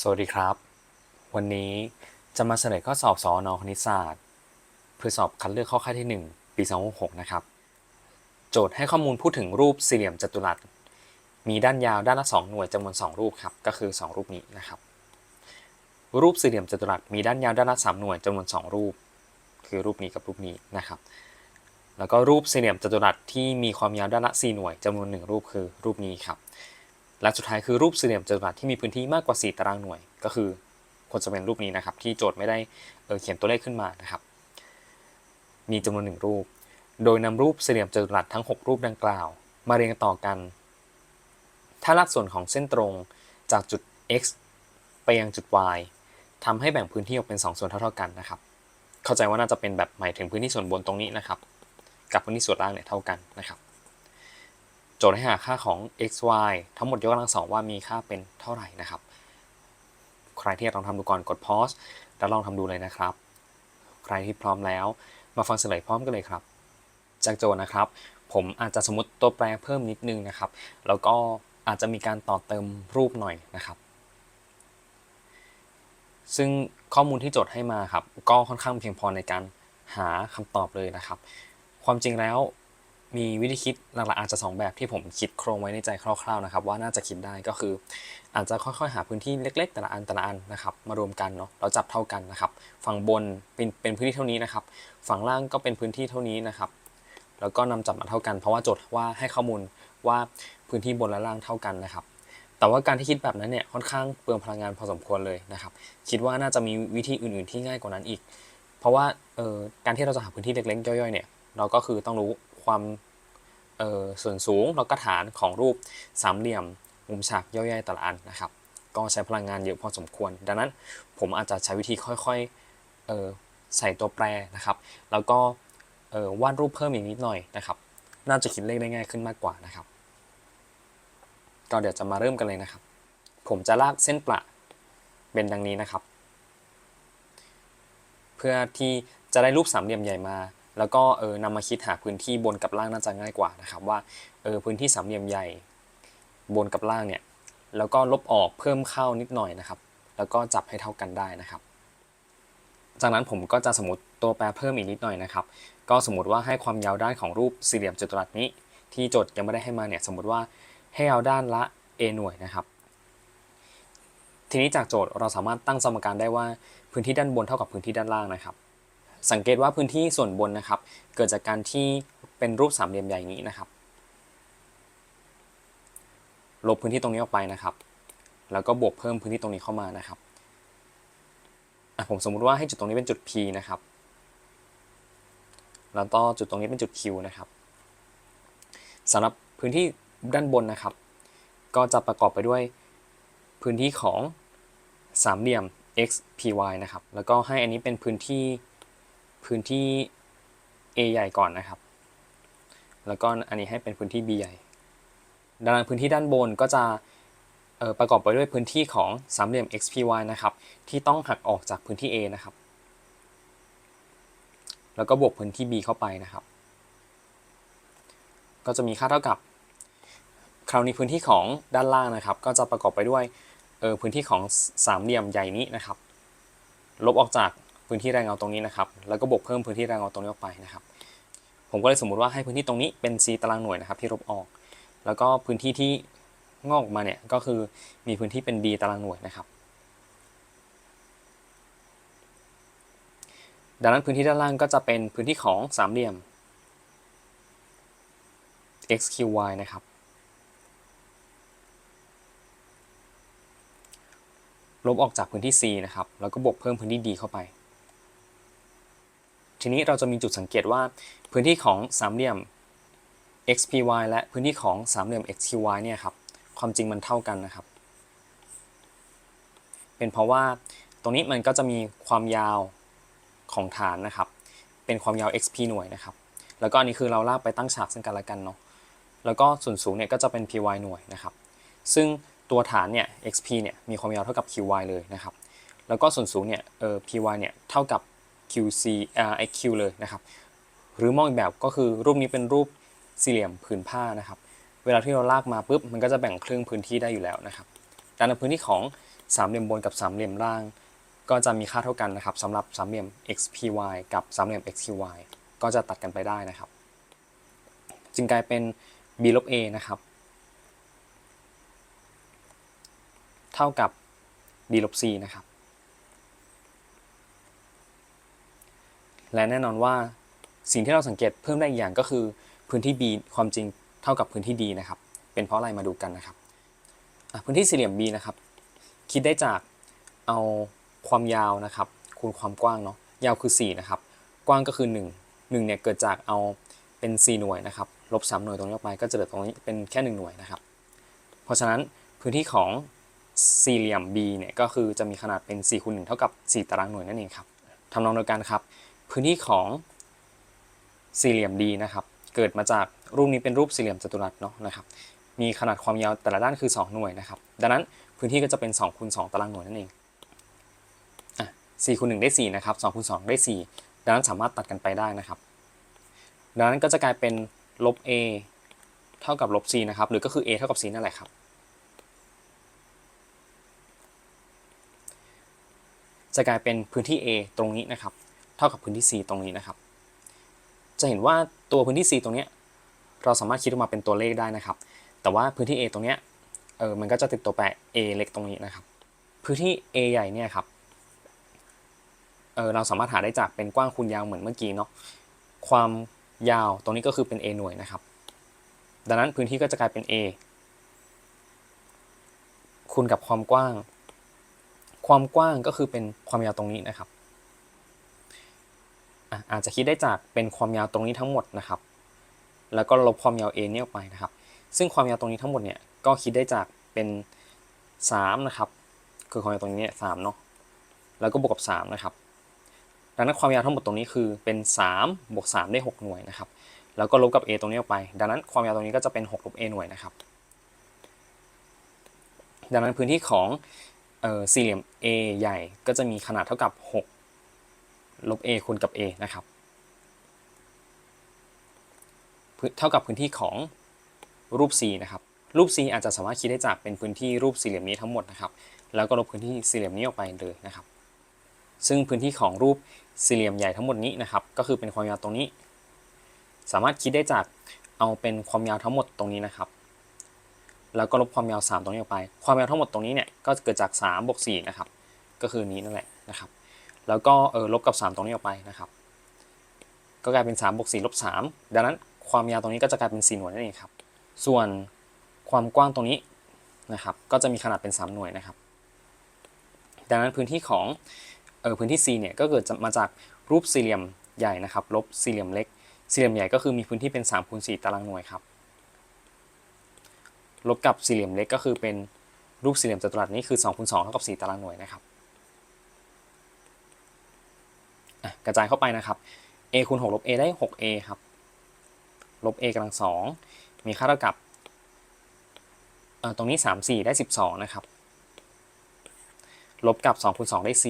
สวัสดีครับ วันนี้จะมาเสนอข้อสอบสอนอคณิตศาสตร์ เพื่อสอบคัดเลือกข้อค่าที่ 1 ปี2066 นะครับ โจทย์ให้ข้อมูลพูดถึงรูปสี่เหลี่ยมจัตุรัส มีด้านยาวด้านละ 2 หน่วยจำนวน 2 รูปครับ ก็คือ 2 รูปนี้นะครับ รูปสี่เหลี่ยมจัตุรัสมีด้านยาวด้านละ 3 หน่วยจำนวน 2 รูป คือรูปนี้กับรูปนี้นะครับ แล้วก็รูปสี่เหลี่ยมจัตุรัสที่มีความยาวด้านละ 4 หน่วยจำนวน 1 รูปคือรูปนี้ครับ และสุดท้ายคือรูปสี่เหลี่ยมจัตุรัสที่มีพื้นที่มากกว่า 4 ตารางหน่วย ก็คือควรจะเป็นรูปนี้นะครับ ที่โจทย์ไม่ได้เเขียนตัวเลขขึ้นมานะครับ มีจำนวนหนึ่งรูป โดยนำรูปสี่เหลี่ยมจัตุรัสทั้ง 6 รูปดังกล่าว มาเรียงต่อกัน ถ้าลากส่วนของเส้นตรงจากจุด x ไปยังจุด y ทำให้แบ่งพื้นที่ออกเป็น 2 ส่วนเท่าๆกันนะครับ เข้าใจว่าน่าจะเป็นแบบหมายถึงพื้นที่ส่วนบนตรงนี้นะครับ กับพื้นที่ส่วนล่างเนี่ยเท่ากันนะครับ จทย์ให้หาค่าของ x y ทั้งหมดยกกำลังสองว่ามีค่าเป็นเท่าไหร่นะครับ ใครที่อยากลองทำดูก่อนกด pause แล้วลองทำดูเลยนะครับ ใครที่พร้อมแล้ว มาฟังเฉลยพร้อมกันเลยครับ จากโจทย์นะครับ ผมอาจจะสมมติตัวแปรเพิ่มนิดนึงนะครับ แล้วก็อาจจะมีการต่อเติมรูปหน่อยนะครับ ซึ่งข้อมูลที่โจทย์ให้มาครับ ก็ค่อนข้างเพียงพอในการหาคำตอบเลยนะครับ ความจริงแล้ว มีวิธีคิดหลักๆอาจจะสองแบบที่ผมคิดโครงไว้ในใจคร่าวๆนะครับ ว่าน่าจะคิดได้ก็คือ อาจจะค่อยๆ หาพื้นที่เล็ก ๆ แต่ละอันแต่ละอันนะครับมารวมกันเนาะเราจับเท่ากันนะครับ ฝั่งบนเป็นเป็นพื้นที่เท่านี้นะครับ ฝั่งล่างก็เป็นพื้นที่เท่านี้นะครับ แล้วก็นำจับมาเท่ากันเพราะว่าโจทย์ว่าให้ข้อมูลว่าพื้นที่บนและล่างเท่ากันนะครับแต่ว่าการที่คิดแบบนั้นเนี่ยค่อนข้างเปลืองพลังงานพอสมควรเลยนะครับ คิดว่าน่าจะมีวิธีอื่น ๆ ที่ง่ายกว่านั้นอีก เพราะว่าการที่เราจะหาพื้นที่เล็กๆย่อยๆเนี่ยเราก็คือต้องรู้ ความเออส่วนสูงแล้วก็ฐานของรูปสามเหลี่ยม มุมฉากย่อยๆแต่ละอันนะครับ ก็ใช้พลังงานเยอะพอสมควร ดังนั้นผมอาจจะใช้วิธีค่อยๆเออใส่ตัวแปรนะครับ แล้วก็เออวาดรูปเพิ่มอีกนิดหน่อยนะครับ น่าจะคิดเลขได้ง่ายขึ้นมากกว่านะครับ ก็เดี๋ยวจะมาเริ่มกันเลยนะครับ ผมจะลากเส้นประเป็นดังนี้นะครับ เพื่อที่จะได้รูปสามเหลี่ยมใหญ่มา แล้วก็เออนำมาคิดหาพื้นที่บนกับล่างน่าจะง่ายกว่านะครับว่าเออพื้นที่สามเหลี่ยมใหญ่ บนกับล่างเนี่ยแล้วก็ลบออกเพิ่มเข้านิดหน่อยนะครับ แล้วก็จับให้เท่ากันได้นะครับ จากนั้นผมก็จะสมมติตัวแปรเพิ่มอีกนิดหน่อยนะครับ ก็สมมติว่าให้ความยาวด้านของรูปสี่เหลี่ยมจัตุรัสนี้ ที่โจทย์ยังไม่ได้ให้มาเนี่ยสมมติว่าให้เอาด้านละ a หน่วยนะครับทีนี้จากโจทย์เราสามารถตั้งสมการได้ว่าพื้นที่ด้านบนเท่ากับพื้นที่ด้านล่างนะครับ สังเกตว่าพื้นที่ส่วนบนนะครับ เกิดจากการที่เป็นรูปสามเหลี่ยมใหญ่นี้นะครับ ลบพื้นที่ตรงนี้ออกไปนะครับ แล้วก็บวกเพิ่มพื้นที่ตรงนี้เข้ามานะครับผมสมมุติว่าให้จุดตรงนี้เป็นจุด P นะครับ แล้วก็จุดตรงนี้เป็นจุด Q นะครับสำหรับพื้นที่ด้านบนนะครับ ก็จะประกอบไปด้วยพื้นที่ของสามเหลี่ยม x p y นะครับ แล้วก็ให้อันนี้เป็นพื้นที่ พื้นที่ a ใหญ่ก่อนนะครับ แล้วก็อันนี้ให้เป็นพื้นที่ b ใหญ่ ดังนั้นพื้นที่ด้านบนก็จะประกอบไปด้วยพื้นที่ของสามเหลี่ยม x p y นะครับ ที่ต้องหักออกจากพื้นที่ a นะครับ แล้วก็บวกพื้นที่ b เข้าไปนะครับ ก็จะมีค่าเท่ากับ คราวนี้พื้นที่ของด้านล่างนะครับ ก็จะประกอบไปด้วยพื้นที่ของสามเหลี่ยมใหญ่นี้นะครับ ลบออกจาก พื้นที่แรงเงาตรงนี้นะครับ แล้วก็บวกเพิ่มพื้นที่แรงเงาตรงนี้ออกไปนะครับ ผมก็เลยสมมุติว่าให้พื้นที่ตรงนี้เป็น c ตารางหน่วยนะครับที่ลบออก แล้วก็พื้นที่ที่งอกออกมาเนี่ยก็คือมีพื้นที่เป็น d ตารางหน่วยนะครับ ดังนั้นพื้นที่ด้านล่างก็จะเป็นพื้นที่ของสามเหลี่ยม xqy นะครับลบออกจากพื้นที่ C นะครับ แล้วก็บวกเพิ่มพื้นที่ D เข้าไป ทีนี้เราจะมีจุดสังเกตว่าพื้นที่ของสามเหลี่ยม xpy และพื้นที่ของสามเหลี่ยม xqy เนี่ยครับความจริงมันเท่ากันนะครับ เป็นเพราะว่าตรงนี้มันก็จะมีความยาวของฐานนะครับ เป็นความยาว xp หน่วยนะครับ แล้วก็อันนี้คือเราลากไปตั้งฉากซึ่งกันและกันเนาะแล้วก็ส่วนสูงเนี่ยก็จะเป็น py หน่วยนะครับ ซึ่งตัวฐานเนี่ย xp เนี่ยมีความยาวเท่ากับ qy เลยนะครับ แล้วก็ส่วนสูงเนี่ยเออ py เนี่ยเท่ากับ qc อ่า xq เลยนะครับ หรือมองอีกแบบก็คือรูปนี้เป็นรูปสี่เหลี่ยมผืนผ้านะครับ เวลาที่เราลากมาปุ๊บมันก็จะแบ่งครึ่งพื้นที่ได้อยู่แล้วนะครับดังนั้นพื้นที่ของสามเหลี่ยมบนกับสามเหลี่ยมล่าง ก็จะมีค่าเท่ากันนะครับสำหรับสามเหลี่ยม xpy กับสามเหลี่ยม xqy ก็จะตัดกันไปได้นะครับ จึงกลายเป็น b ลบ a นะครับ เท่ากับ b ลบ c นะครับ และแน่นอนว่าสิ่งที่เราสังเกตเพิ่มได้อีกอย่างก็คือพื้นที่ b ความจริงเท่ากับพื้นที่ d นะครับ เป็นเพราะอะไรมาดูกันนะครับพื้นที่สี่เหลี่ยม b นะครับ คิดได้จากเอาความยาวนะครับ คูณความกว้างเนาะ ยาวคือ 4 นะครับ กว้างก็คือ 1 1เนี่ยเกิดจากเอาเป็น 4 หน่วยนะครับ ลบ 3 หน่วยตรงนี้ออกไปก็จะเหลือตรงนี้เป็นแค่ 1 หน่วยนะครับ เพราะฉะนั้นพื้นที่ของสี่เหลี่ยม b เนี่ยก็คือจะมีขนาดเป็น4คูณ1เท่ากับ 4 ตารางหน่วยนั่นเองครับทำนองเดียวกันครับ พื้นที่ของสี่เหลี่ยม d นะครับ เกิดมาจากรูปนี้เป็นรูปสี่เหลี่ยมจัตุรัสเนาะนะครับ มีขนาดความยาวแต่ละด้านคือ 2 หน่วยนะครับ ดังนั้นพื้นที่ก็จะเป็น2คูณ2ตารางหน่วยนั่นเองอะ4คูณ1ได้4นะครับ2คูณ2ได้ 4 ดังนั้นสามารถตัดกันไปได้นะครับ ดังนั้นก็จะกลายเป็นลบ a เท่ากับลบ c นะครับ หรือก็คือ a เท่ากับ c นั่นแหละครับ จะกลายเป็นพื้นที่ a ตรงนี้นะครับ เท่ากับพื้นที่ c ตรงนี้นะครับ จะเห็นว่าตัวพื้นที่ c ตรงเนี้ยเราสามารถคิดออกมาเป็นตัวเลขได้นะครับ แต่ว่าพื้นที่ A ตรงเนี้ยเออมันก็จะติดตัวแปร A เล็กตรงนี้นะครับ พื้นที่ A ใหญ่เนี่ยครับเออเราสามารถหาได้จากเป็นกว้างคูณยาวเหมือนเมื่อกี้เนาะ ความยาวตรงนี้ก็คือเป็น A หน่วยนะครับ ดังนั้นพื้นที่ก็จะกลายเป็น A คูณกับความกว้าง ความกว้างก็คือเป็นความยาวตรงนี้นะครับ อาจจะคิดได้จากเป็นความยาวตรงนี้ทั้งหมดนะครับ แล้วก็ลบความยาว A เนี่ยออกไปนะครับ ซึ่งความยาวตรงนี้ทั้งหมดเนี่ยก็คิดได้จากเป็น3นะครับ คือความยาวตรงนี้เนี่ยสเนาะ แล้วก็บวกกับ3นะครับ ดังนั้นความยาวทั้งหมดตรงนี้คือเป็น3บวก3ได้ 6 หน่วยนะครับ แล้วก็ลบกับ A ตรงนี้ออกไป ดังนั้นความยาวตรงนี้ก็จะเป็น6ลบ A หน่วยนะครับ ดังนั้นพื้นที่ของออสี่เหลี่ยม A ใหญ่ก็จะมีขนาดเท่ากับ 6 ลบ A คูณกับ A นะครับเท่ากับพื้นที่ของรูป C นะครับ รูป C อาจจะสามารถคิดได้จากเป็นพื้นที่รูปสี่เหลี่ยมนี้ทั้งหมดนะครับ แล้วก็ลบพื้นที่สี่เหลี่ยมนี้ออกไปเลยนะครับ ซึ่งพื้นที่ของรูปสี่เหลี่ยมใหญ่ทั้งหมดนี้นะครับ ก็คือเป็นความยาวตรงนี้ สามารถคิดได้จากเอาเป็นความยาวทั้งหมดตรงนี้นะครับ แล้วก็ลบความยาว 3 ตรงนี้ออกไป ความยาวทั้งหมดตรงนี้เนี่ยก็เกิดจาก3บวก4นะครับ ก็คือนี้นั่นแหละนะครับ แล้วก็เออลบกับ 3 ตรงนี้ออกไปนะครับ ก็กลายเป็น3บวก4ลบ3ดังนั้นความยาวตรงนี้ก็จะกลายเป็น 4 หน่วยนั่นเองครับ ส่วนความกว้างตรงนี้นะครับ ก็จะมีขนาดเป็น 3 หน่วยนะครับ ดังนั้นพื้นที่ของเออพื้นที่ C เนี่ยก็เกิดมาจากรูปสี่เหลี่ยมใหญ่นะครับลบสี่เหลี่ยมเล็ก สี่เหลี่ยมใหญ่ก็คือมีพื้นที่เป็น3คูณ4ตารางหน่วยครับ ลบกับสี่เหลี่ยมเล็กก็คือเป็นรูปสี่เหลี่ยมจัตุรัสนี่คือ2คูณ2เท่ากับ4ตารางหน่วยนะครับ กระจายเข้าไปนะครับ a คูณ6ลบ a ได้ 6a ครับ ลบ a กำลังสองมีค่าเท่ากับตรงนี้ 3 4 ได้ 12 นะครับ ลบกับ2คูณ2ได้ 4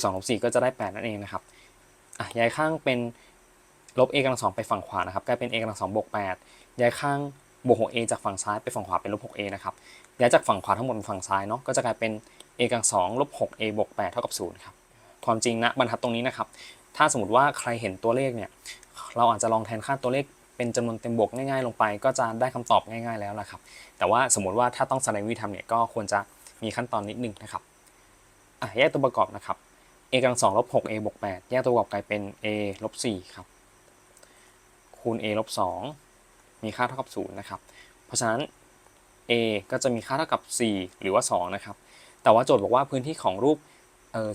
12ลบ4ก็จะได้ 8 นั่นเองนะครับอะย้ายข้างเป็นลบ a กำลังสองไปฝั่งขวานะครับ กลายเป็น a กำลังสองบวก 8 ย้ายข้างบวก 6a จากฝั่งซ้ายไปฝั่งขวาเป็นลบ 6a นะครับ ย้ายจากฝั่งขวาทั้งหมดเป็นฝั่งซ้ายเนาะ ก็จะกลายเป็น a กำลังสองลบ 6a บวก 8 เท่ากับ 0 ครับ ความจริงนะบรรทัดตรงนี้นะครับ ถ้าสมมติว่าใครเห็นตัวเลขเนี่ยเราอาจจะลองแทนค่าตัวเลขเป็นจำนวนเต็มบวกง่ายๆ ลงไป ก็จะได้คำตอบง่ายๆแล้วละครับ แต่ว่าสมมติว่าถ้าต้องแสดงวิธีทำเนี่ยก็ควรจะมีขั้นตอนนิดนึงนะครับอะแยกตัวประกอบนะครับ a กำลังสองลบ 6a บวก8แยกตัวประกอบกลายเป็น a ลบ4ครับคูณ a ลบ2มีค่าเท่ากับ0นะครับ เพราะฉะนั้น a ก็จะมีค่าเท่ากับ 4 หรือว่า 2 นะครับ แต่ว่าโจทย์บอกว่าพื้นที่ของรูป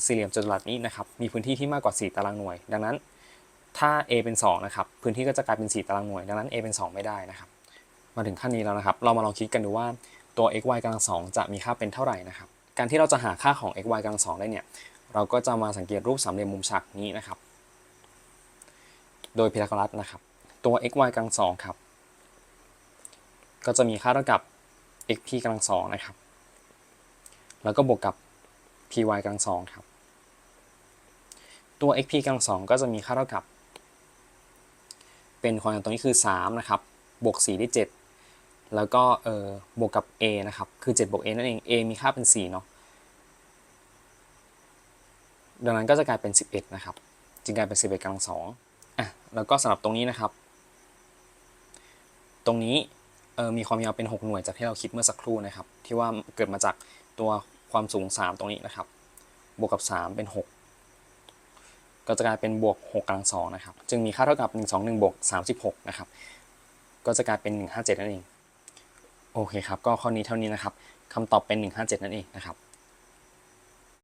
สี่เหลี่ยมจัตุรัสนี้นะครับมีพื้นที่ที่มากกว่า 4 ตารางหน่วย ดังนั้นถ้า a เป็น2นะครับพื้นที่ก็จะกลายเป็น 4 ตารางหน่วย ดังนั้น a เป็น 2 ไม่ได้นะครับ มาถึงขั้นนี้แล้วนะครับ เรามาลองคิดกันดูว่าตัว x y กำลัง2จะมีค่าเป็นเท่าไหร่นะครับ การที่เราจะหาค่าของ x y กำลัง2ได้เนี่ย เราก็จะมาสังเกตรูปสามเหลี่ยมมุมฉากนี้นะครับ โดยพีทาโกรัสนะครับ ตัว x y กำลัง2ครับ ก็จะมีค่าเท่ากับ x p กำลัง2นะครับ แล้วก็บวกกับ p y กำลัง2ครับ ตัว x p กำลัง2ก็จะมีค่าเท่ากับ เป็นความยาวตรงนี้คือ 3 นะครับ บวก 4 ได้ 7 แล้วก็เออบวกกับ a นะครับ คือ 7 บวก a นั่นเอง a มีค่าเป็น 4 เนาะดังนั้นก็จะกลายเป็น 11 นะครับ จึงกลายเป็น 11กำลังสองอะ แล้วก็สำหรับตรงนี้นะครับ ตรงนี้มีความยาวเป็น 6 หน่วยจากที่เราคิดเมื่อสักครู่นะครับ ที่ว่าเกิดมาจากตัว ความสูง 3 ตรงนี้นะครับ บวกกับ 3 เป็น 6 ก็จะกลายเป็นบวก6กำลังสองนะครับ จึงมีค่าเท่ากับ 1 2 1บวก36 นะครับ ก็จะกลายเป็น 157 นั่นเอง โอเคครับ ก็ข้อนี้เท่านี้นะครับคำตอบเป็น 157 นั่นเองนะครับ